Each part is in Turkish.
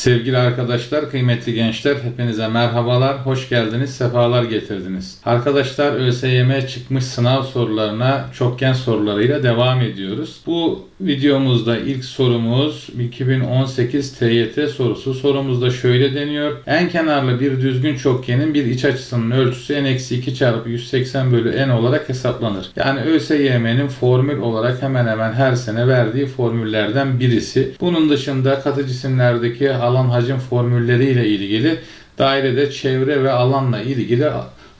Sevgili arkadaşlar, kıymetli gençler, hepinize merhabalar, hoş geldiniz, sefalar getirdiniz. Arkadaşlar ÖSYM çıkmış sınav sorularına çokgen sorularıyla devam ediyoruz. Bu videomuzda ilk sorumuz 2018 TYT sorusu. Sorumuzda şöyle deniyor. En kenarlı bir düzgün çokgenin bir iç açısının ölçüsü n-2 çarpı 180 bölü n olarak hesaplanır. Yani ÖSYM'nin formül olarak hemen hemen her sene verdiği formüllerden birisi. Bunun dışında katı cisimlerdeki alan hacim formülleriyle ilgili dairede çevre ve alanla ilgili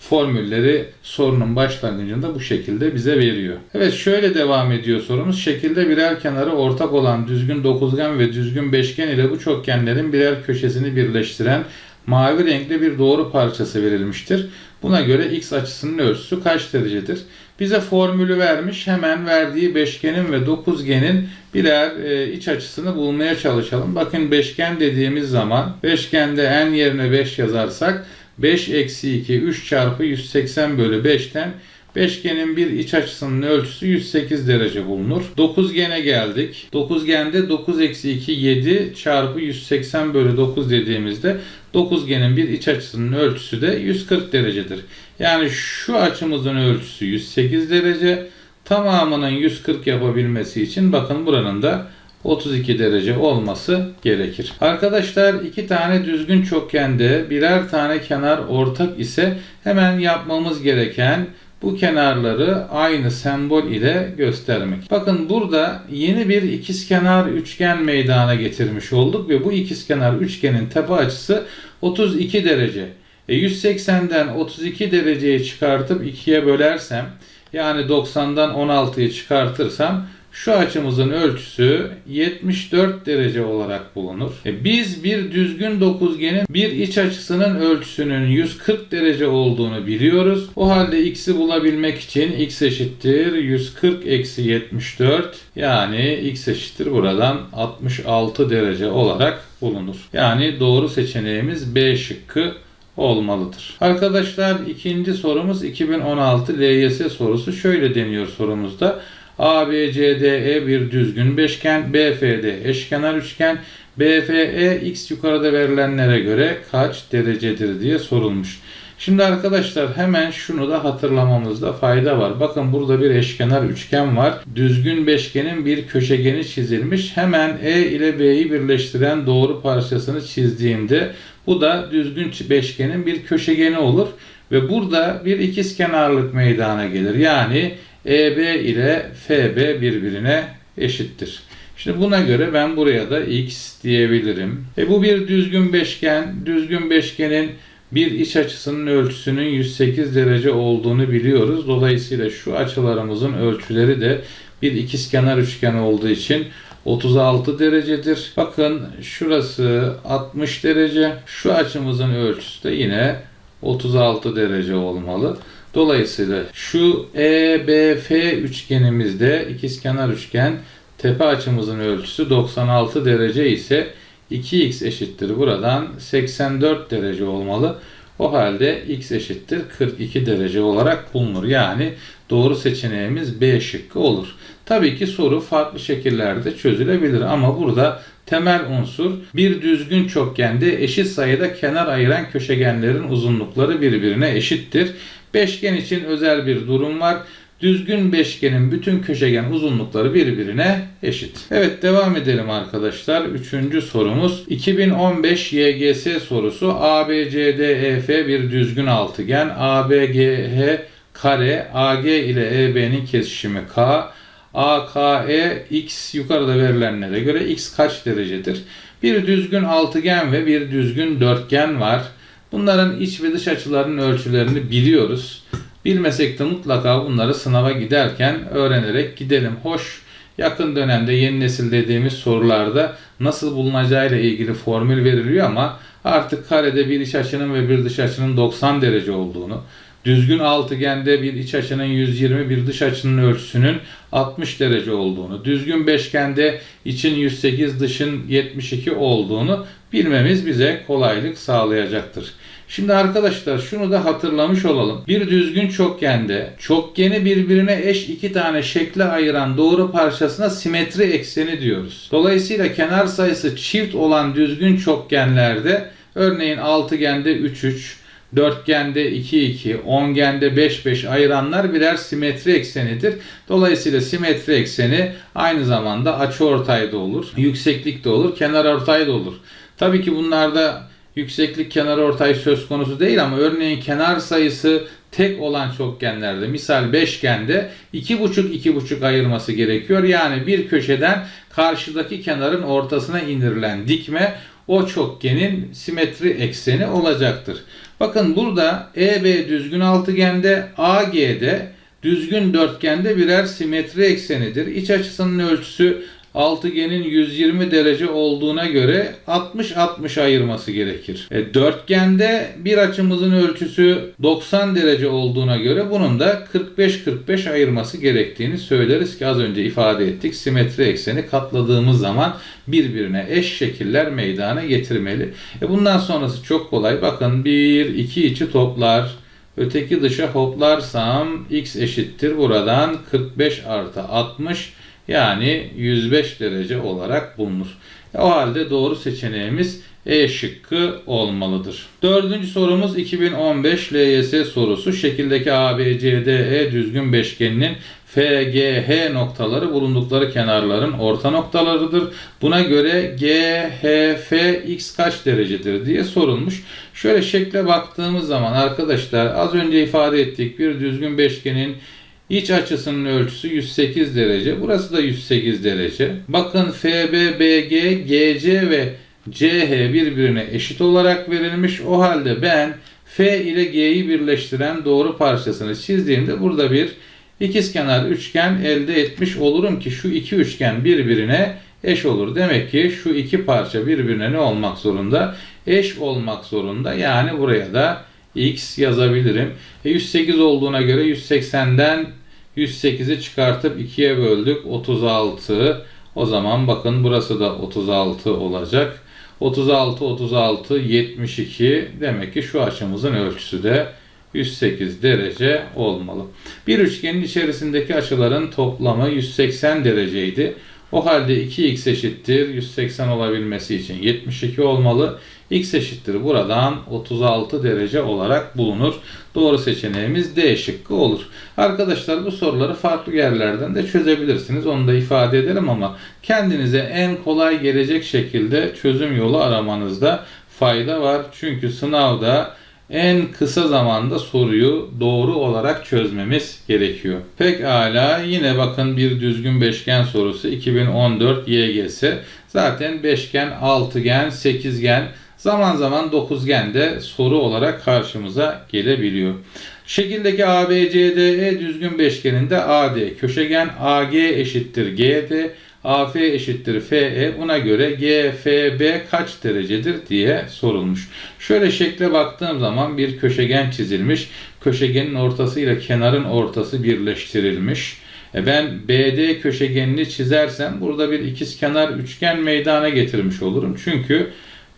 formülleri sorunun başlangıcında bu şekilde bize veriyor. Evet şöyle devam ediyor sorumuz. Şekilde birer kenarı ortak olan düzgün dokuzgen ve düzgün beşgen ile bu çokgenlerin birer köşesini birleştiren mavi renkli bir doğru parçası verilmiştir. Buna göre x açısının ölçüsü kaç derecedir? Bize formülü vermiş. Hemen verdiği beşgenin ve dokuzgenin birer e, iç açısını bulmaya çalışalım. Bakın beşgen dediğimiz zaman beşgende n yerine 5 yazarsak 5 eksi 2 3 çarpı 180 bölü 5'ten Beşgenin bir iç açısının ölçüsü 108 derece bulunur. Dokuzgene geldik. Dokuzgende 9 eksi 2 7 çarpı 180 bölü 9 dediğimizde dokuzgenin bir iç açısının ölçüsü de 140 derecedir. Yani şu açımızın ölçüsü 108 derece. Tamamının 140 yapabilmesi için bakın buranın da 32 derece olması gerekir. Arkadaşlar iki tane düzgün çokgende birer tane kenar ortak ise hemen yapmamız gereken bu kenarları aynı sembol ile göstermek. Bakın burada yeni bir ikizkenar üçgen meydana getirmiş olduk ve bu ikizkenar üçgenin tepe açısı 32 derece. E 180'den 32 dereceyi çıkartıp 2'ye bölersem yani 90'dan 16'yı çıkartırsam şu açımızın ölçüsü 74 derece olarak bulunur. E biz bir düzgün dokuzgenin bir iç açısının ölçüsünün 140 derece olduğunu biliyoruz. O halde x'i bulabilmek için x eşittir 140 eksi 74 yani x eşittir buradan 66 derece olarak bulunur. Yani doğru seçeneğimiz B şıkkı olmalıdır. Arkadaşlar ikinci sorumuz 2016 LYS sorusu şöyle deniyor sorumuzda. ABCDE bir düzgün beşgen, BFD eşkenar üçgen, BFE x yukarıda verilenlere göre kaç derecedir diye sorulmuş. Şimdi arkadaşlar hemen şunu da hatırlamamızda fayda var. Bakın burada bir eşkenar üçgen var. Düzgün beşgenin bir köşegeni çizilmiş. Hemen E ile B'yi birleştiren doğru parçasını çizdiğimde bu da düzgün beşgenin bir köşegeni olur. Ve burada bir ikizkenarlık meydana gelir. Yani EB ile FB birbirine eşittir. Şimdi buna göre ben buraya da x diyebilirim. E bu bir düzgün beşgen. Düzgün beşgenin bir iç açısının ölçüsünün 108 derece olduğunu biliyoruz. Dolayısıyla şu açılarımızın ölçüleri de bir ikizkenar üçgen olduğu için 36 derecedir. Bakın şurası 60 derece. Şu açımızın ölçüsü de yine 36 derece olmalı. Dolayısıyla şu EBF üçgenimizde ikizkenar üçgen tepe açımızın ölçüsü 96 derece ise 2x eşittir buradan 84 derece olmalı. O halde x eşittir 42 derece olarak bulunur. Yani doğru seçeneğimiz B şıkkı olur. Tabii ki soru farklı şekillerde çözülebilir ama burada temel unsur bir düzgün çokgende eşit sayıda kenar ayıran köşegenlerin uzunlukları birbirine eşittir. Beşgen için özel bir durum var. Düzgün beşgenin bütün köşegen uzunlukları birbirine eşit. Evet devam edelim arkadaşlar. Üçüncü sorumuz 2015 YGS sorusu ABCDEF bir düzgün altıgen ABGH kare AG ile EB'nin kesişimi K AKE X yukarıda verilenlere göre X kaç derecedir? Bir düzgün altıgen ve bir düzgün dörtgen var. Bunların iç ve dış açılarının ölçülerini biliyoruz. Bilmesek de mutlaka bunları sınava giderken öğrenerek gidelim. Hoş yakın dönemde yeni nesil dediğimiz sorularda nasıl bulunacağıyla ilgili formül veriliyor ama artık karede bir iç açının ve bir dış açının 90 derece olduğunu, düzgün altıgende bir iç açının 120, bir dış açının ölçüsünün 60 derece olduğunu, düzgün beşgende için 108, dışın 72 olduğunu bilmemiz bize kolaylık sağlayacaktır. Şimdi arkadaşlar şunu da hatırlamış olalım. Bir düzgün çokgende çokgeni birbirine eş iki tane şekle ayıran doğru parçasına simetri ekseni diyoruz. Dolayısıyla kenar sayısı çift olan düzgün çokgenlerde örneğin altıgende 3 3, dörtgende 2 2, ongende 5 5 ayıranlar birer simetri eksenidir. Dolayısıyla simetri ekseni aynı zamanda açıortayda olur, yükseklikte olur, kenar ortayda olur. Tabii ki bunlarda yükseklik kenar ortay söz konusu değil ama örneğin kenar sayısı tek olan çokgenlerde misal beşgende 2,5 2,5 ayırması gerekiyor. Yani bir köşeden karşıdaki kenarın ortasına indirilen dikme o çokgenin simetri ekseni olacaktır. Bakın burada EB düzgün altıgende AG'de düzgün dörtgende birer simetri eksenidir. İç açısının ölçüsü altıgenin 120 derece olduğuna göre 60-60 ayırması gerekir. E, dörtgende bir açımızın ölçüsü 90 derece olduğuna göre bunun da 45-45 ayırması gerektiğini söyleriz ki az önce ifade ettik. Simetri ekseni katladığımız zaman birbirine eş şekiller meydana getirmeli. E, bundan sonrası çok kolay. Bakın 1, 2 içi toplar. Öteki dışa hoplarsam x eşittir buradan 45 artı 60 yani 105 derece olarak bulunur. O halde doğru seçeneğimiz E şıkkı olmalıdır. Dördüncü sorumuz 2015 LYS sorusu. Şekildeki ABCDE düzgün beşgeninin FGH noktaları bulundukları kenarların orta noktalarıdır. Buna göre GHF x kaç derecedir diye sorulmuş. Şöyle şekle baktığımız zaman arkadaşlar az önce ifade ettik bir düzgün beşgenin İç açısının ölçüsü 108 derece. Burası da 108 derece. Bakın FB, BG, GC ve CH birbirine eşit olarak verilmiş. O halde ben F ile G'yi birleştiren doğru parçasını çizdiğimde burada bir ikizkenar üçgen elde etmiş olurum ki şu iki üçgen birbirine eş olur. Demek ki şu iki parça birbirine ne olmak zorunda? Eş olmak zorunda. Yani buraya da x yazabilirim. E 108 olduğuna göre 180'den 108'i çıkartıp 2'ye böldük. 36. O zaman bakın burası da 36 olacak. 36, 36, 72. Demek ki şu açımızın ölçüsü de 108 derece olmalı. Bir üçgenin içerisindeki açıların toplamı 180 dereceydi. O halde 2x eşittir 180 olabilmesi için 72 olmalı. X eşittir buradan 36 derece olarak bulunur. Doğru seçeneğimiz D şıkkı olur. Arkadaşlar bu soruları farklı yerlerden de çözebilirsiniz. Onu da ifade edelim ama kendinize en kolay gelecek şekilde çözüm yolu aramanızda fayda var. Çünkü sınavda en kısa zamanda soruyu doğru olarak çözmemiz gerekiyor. Pekala yine bakın bir düzgün beşgen sorusu 2014 YGS. Zaten beşgen, altıgen, sekizgen zaman zaman dokuzgen de soru olarak karşımıza gelebiliyor. Şekildeki ABCDE düzgün beşgeninde AD köşegen AG eşittir GD AF eşittir FE buna göre GFB kaç derecedir diye sorulmuş. Şöyle şekle baktığım zaman bir köşegen çizilmiş. Köşegenin ortası ile kenarın ortası birleştirilmiş. E ben BD köşegenini çizersem burada bir ikizkenar üçgen meydana getirmiş olurum. Çünkü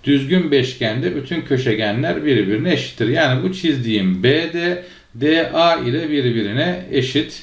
düzgün beşgende bütün köşegenler birbirine eşittir. Yani bu çizdiğim BD DA ile birbirine eşit.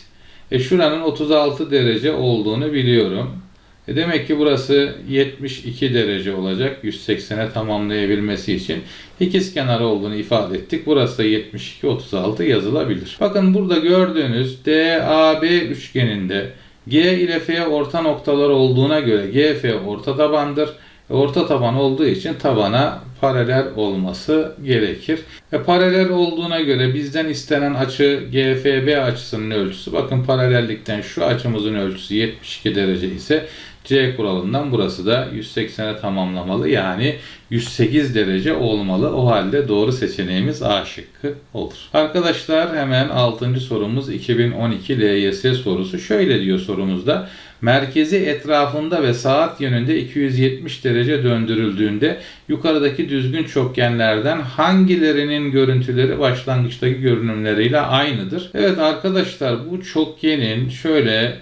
E şuranın 36 derece olduğunu biliyorum. E demek ki burası 72 derece olacak 180'e tamamlayabilmesi için. İkiz kenarı olduğunu ifade ettik. Burası da 72 36 yazılabilir. Bakın burada gördüğünüz DAB üçgeninde G ile F orta noktalar olduğuna göre GF orta tabandır. Orta taban olduğu için tabana paralel olması gerekir. E, paralel olduğuna göre bizden istenen açı GFB açısının ölçüsü. Bakın paralellikten şu açımızın ölçüsü 72 derece ise C kuralından burası da 180'e tamamlamalı. Yani 108 derece olmalı. O halde doğru seçeneğimiz A şıkkı olur. Arkadaşlar hemen 6. sorumuz 2012 LYS sorusu. Şöyle diyor sorumuzda. Merkezi etrafında ve saat yönünde 270 derece döndürüldüğünde yukarıdaki düzgün çokgenlerden hangilerinin görüntüleri başlangıçtaki görünümleriyle aynıdır? Evet arkadaşlar bu çokgenin şöyle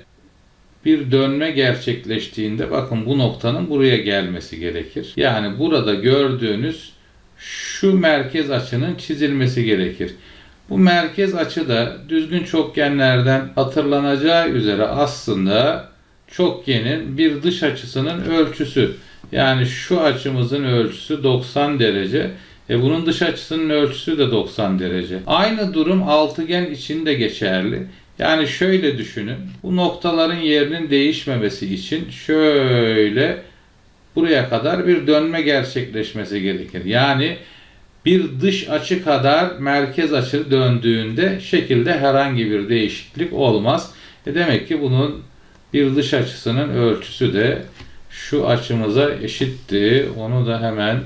bir dönme gerçekleştiğinde bakın bu noktanın buraya gelmesi gerekir. Yani burada gördüğünüz şu merkez açının çizilmesi gerekir. Bu merkez açı da düzgün çokgenlerden hatırlanacağı üzere aslında çokgenin bir dış açısının ölçüsü. Yani şu açımızın ölçüsü 90 derece. E bunun dış açısının ölçüsü de 90 derece. Aynı durum altıgen için de geçerli. Yani şöyle düşünün. Bu noktaların yerinin değişmemesi için şöyle buraya kadar bir dönme gerçekleşmesi gerekir. Yani bir dış açı kadar merkez açı döndüğünde şekilde herhangi bir değişiklik olmaz. E demek ki bunun bir dış açısının ölçüsü de şu açımıza eşitti. Onu da hemen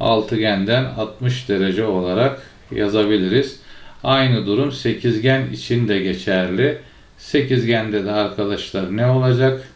altıgenden 60 derece olarak yazabiliriz. Aynı durum sekizgen için de geçerli. Sekizgende de arkadaşlar ne olacak?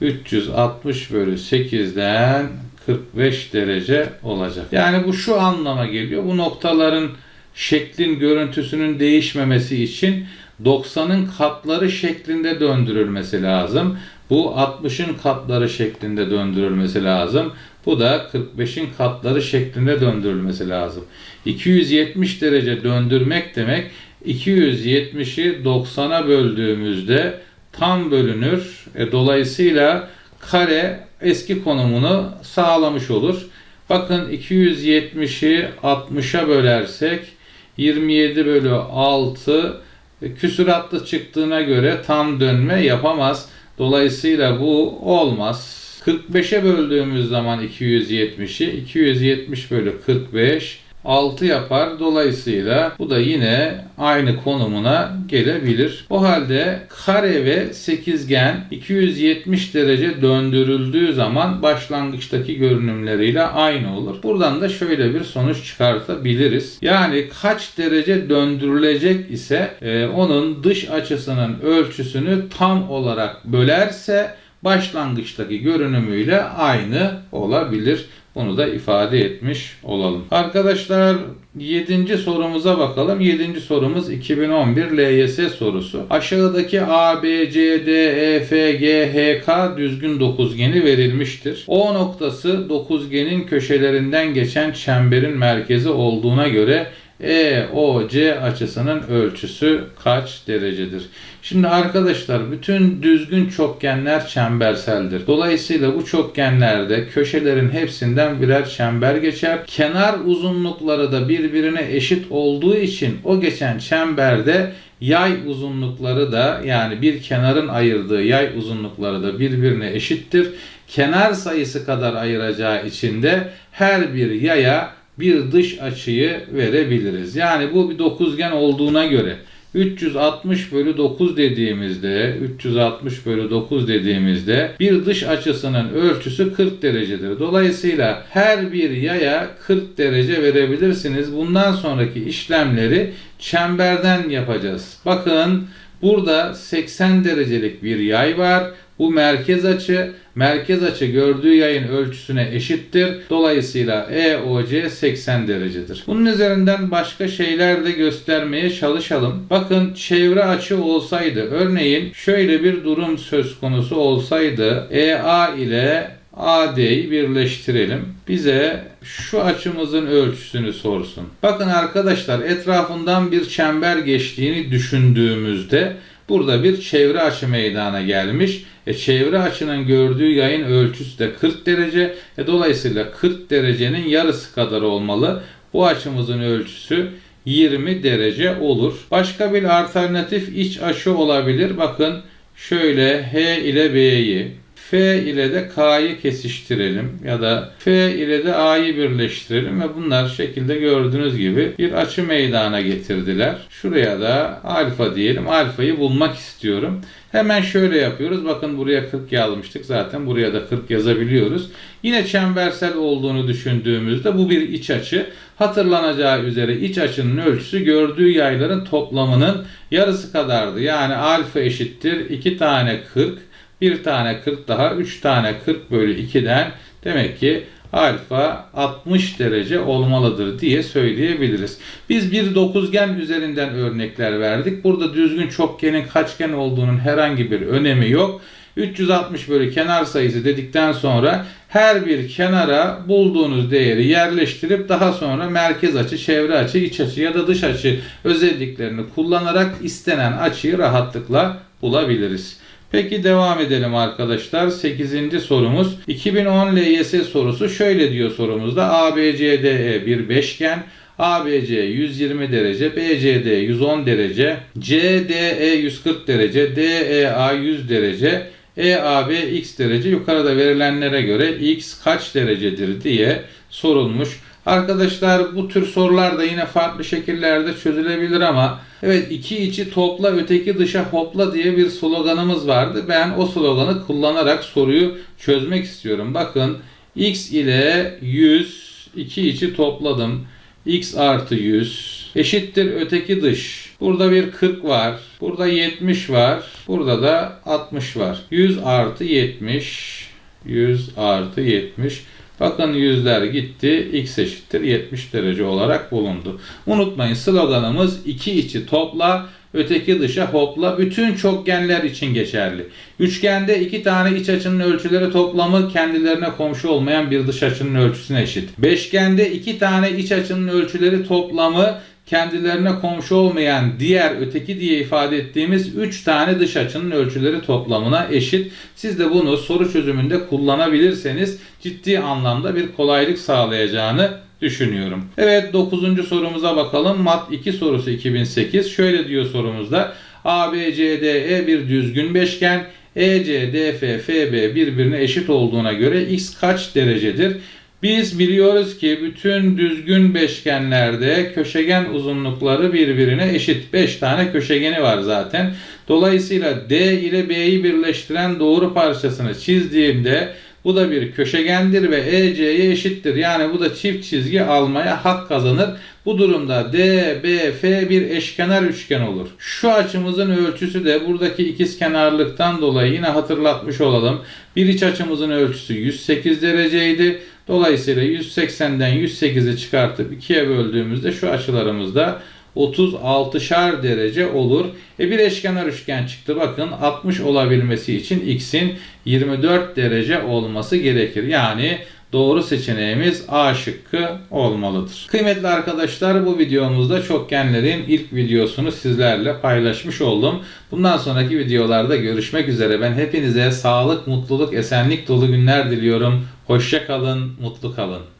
360 bölü 8'den 45 derece olacak. Yani bu şu anlama geliyor. Bu noktaların şeklin görüntüsünün değişmemesi için 90'ın katları şeklinde döndürülmesi lazım. Bu 60'ın katları şeklinde döndürülmesi lazım. Bu da 45'in katları şeklinde döndürülmesi lazım. 270 derece döndürmek demek 270'i 90'a böldüğümüzde tam bölünür. E, dolayısıyla kare eski konumunu sağlamış olur. Bakın 270'i 60'a bölersek 27 bölü 6 e, küsuratlı çıktığına göre tam dönme yapamaz. Dolayısıyla bu olmaz. 45'e böldüğümüz zaman 270'i 270 bölü 45 6 yapar. Dolayısıyla bu da yine aynı konumuna gelebilir. O halde kare ve sekizgen 270 derece döndürüldüğü zaman başlangıçtaki görünümleriyle aynı olur. Buradan da şöyle bir sonuç çıkartabiliriz. Yani kaç derece döndürülecek ise e, onun dış açısının ölçüsünü tam olarak bölerse başlangıçtaki görünümüyle aynı olabilir. Bunu da ifade etmiş olalım. Arkadaşlar 7. sorumuza bakalım. 7. sorumuz 2011 LYS sorusu. Aşağıdaki A, B, C, D, E, F, G, H, K düzgün dokuzgeni verilmiştir. O noktası dokuzgenin köşelerinden geçen çemberin merkezi olduğuna göre EOC açısının ölçüsü kaç derecedir? Şimdi arkadaşlar bütün düzgün çokgenler çemberseldir. Dolayısıyla bu çokgenlerde köşelerin hepsinden birer çember geçer. Kenar uzunlukları da birbirine eşit olduğu için o geçen çemberde yay uzunlukları da yani bir kenarın ayırdığı yay uzunlukları da birbirine eşittir. Kenar sayısı kadar ayıracağı için de her bir yaya bir dış açıyı verebiliriz. Yani bu bir dokuzgen olduğuna göre 360 bölü 9 dediğimizde 360 bölü 9 dediğimizde bir dış açısının ölçüsü 40 derecedir. Dolayısıyla her bir yaya 40 derece verebilirsiniz. Bundan sonraki işlemleri çemberden yapacağız. Bakın burada 80 derecelik bir yay var. Bu merkez açı, merkez açı gördüğü yayın ölçüsüne eşittir. Dolayısıyla EOC 80 derecedir. Bunun üzerinden başka şeyler de göstermeye çalışalım. Bakın çevre açı olsaydı, örneğin şöyle bir durum söz konusu olsaydı EA ile AD'yi birleştirelim. Bize şu açımızın ölçüsünü sorsun. Bakın arkadaşlar etrafından bir çember geçtiğini düşündüğümüzde burada bir çevre açı meydana gelmiş. E, çevre açının gördüğü yayın ölçüsü de 40 derece. E, dolayısıyla 40 derecenin yarısı kadar olmalı. Bu açımızın ölçüsü 20 derece olur. Başka bir alternatif iç açı olabilir. Bakın şöyle H ile B'yi F ile de K'yı kesiştirelim ya da F ile de A'yı birleştirelim ve bunlar şekilde gördüğünüz gibi bir açı meydana getirdiler. Şuraya da alfa diyelim. Alfayı bulmak istiyorum. Hemen şöyle yapıyoruz. Bakın buraya 40 yazmıştık. Zaten buraya da 40 yazabiliyoruz. Yine çembersel olduğunu düşündüğümüzde bu bir iç açı. Hatırlanacağı üzere iç açının ölçüsü gördüğü yayların toplamının yarısı kadardı. Yani alfa eşittir 2 tane 40 bir tane 40 daha 3 tane 40 bölü 2'den demek ki alfa 60 derece olmalıdır diye söyleyebiliriz. Biz bir dokuzgen üzerinden örnekler verdik. Burada düzgün çokgenin kaçgen olduğunun herhangi bir önemi yok. 360 bölü kenar sayısı dedikten sonra Her bir kenara bulduğunuz değeri yerleştirip daha sonra merkez açı, çevre açı, iç açı ya da dış açı özelliklerini kullanarak istenen açıyı rahatlıkla bulabiliriz. Peki devam edelim arkadaşlar. 8. sorumuz 2010 LYS sorusu şöyle diyor sorumuzda. ABCDE bir beşgen. ABC 120 derece, BCD 110 derece, CDE 140 derece, DEA 100 derece, EAB x derece yukarıda verilenlere göre x kaç derecedir diye sorulmuş. Arkadaşlar bu tür sorular da yine farklı şekillerde çözülebilir ama evet iki içi topla öteki dışa hopla diye bir sloganımız vardı. Ben o sloganı kullanarak soruyu çözmek istiyorum. Bakın x ile 100 iki içi topladım. x artı 100 eşittir öteki dış. Burada bir 40 var. Burada 70 var. Burada da 60 var. 100 artı 70. 100 artı 70. Bakın yüzler gitti. X eşittir 70 derece olarak bulundu. Unutmayın sloganımız iki içi topla, öteki dışa hopla. Bütün çokgenler için geçerli. Üçgende iki tane iç açının ölçüleri toplamı kendilerine komşu olmayan bir dış açının ölçüsüne eşit. Beşgende iki tane iç açının ölçüleri toplamı kendilerine komşu olmayan diğer öteki diye ifade ettiğimiz 3 tane dış açının ölçüleri toplamına eşit. Siz de bunu soru çözümünde kullanabilirseniz ciddi anlamda bir kolaylık sağlayacağını düşünüyorum. Evet 9. sorumuza bakalım. Mat 2 sorusu 2008. Şöyle diyor sorumuzda. ABCDE bir düzgün beşgen. E EC, DF, FB birbirine eşit olduğuna göre x kaç derecedir? Biz biliyoruz ki bütün düzgün beşgenlerde köşegen uzunlukları birbirine eşit. 5 tane köşegeni var zaten. Dolayısıyla D ile B'yi birleştiren doğru parçasını çizdiğimde bu da bir köşegendir ve EC'ye eşittir. Yani bu da çift çizgi almaya hak kazanır. Bu durumda DBF bir eşkenar üçgen olur. Şu açımızın ölçüsü de buradaki ikizkenarlıktan dolayı yine hatırlatmış olalım. Bir iç açımızın ölçüsü 108 dereceydi. Dolayısıyla 180'den 108'i çıkartıp 2'ye böldüğümüzde şu açılarımızda 36'şar derece olur. E bir eşkenar üçgen çıktı. Bakın 60 olabilmesi için x'in 24 derece olması gerekir. Yani doğru seçeneğimiz A şıkkı olmalıdır. Kıymetli arkadaşlar bu videomuzda çokgenlerin ilk videosunu sizlerle paylaşmış oldum. Bundan sonraki videolarda görüşmek üzere. Ben hepinize sağlık, mutluluk, esenlik dolu günler diliyorum. Hoşça kalın, mutlu kalın.